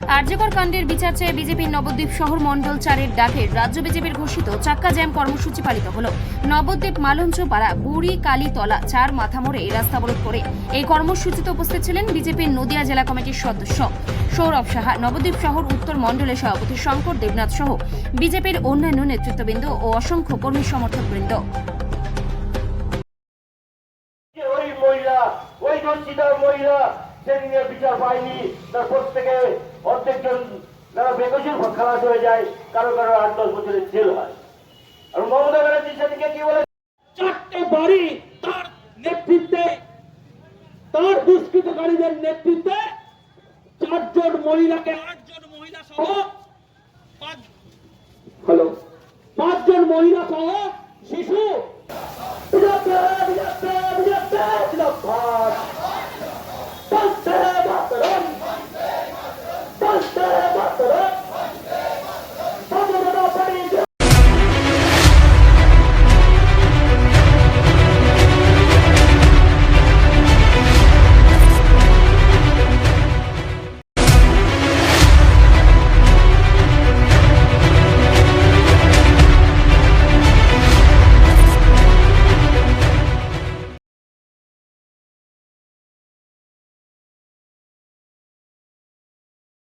আর্যকর কাণ্ডের বিচার চেয়ে বিজেপির নবদ্বীপ শহর মণ্ডল চারের ডাকে রাজ্য বিজেপির ঘোষিত চাক্কা জ্যাম কর্মসূচি পালিত হল। নবদ্বীপ মালঞ্চ পাড়া বুড়ি কালীতলা চার মাথা মোড়ে রাস্তা অবরোধ করে। এই কর্মসূচিতে উপস্থিত ছিলেন বিজেপির নদিয়া জেলা কমিটির সদস্য সৌরভ সাহা, নবদ্বীপ শহর উত্তর মণ্ডলের সভাপতি শঙ্কর দেবনাথ সহ বিজেপির অন্যান্য নেতৃত্ববৃন্দ ও অসংখ্য কর্মী সমর্থকবৃন্দ। ওই মহিলা সেদিনের বিচার পায়নি। তার প্রত্যেকে অর্ধেক জন যারা বেকসুর খালাস হয়ে যায় কারও কারও আট দশ বছরের জেল হয়। আর মমতা ব্যানার্জি সেদিকে কি বলে চারটে বাড়ি তার নেতৃত্বে তার দুষ্কৃতকারীদের নেতৃত্বে চারজন মহিলাকে আটজন মহিলা সহ হ্যালো পাঁচজন মহিলা সহ শিশু। বিজেপি, বিজেপি, বিজেপি, জিন্দাবাদ। Você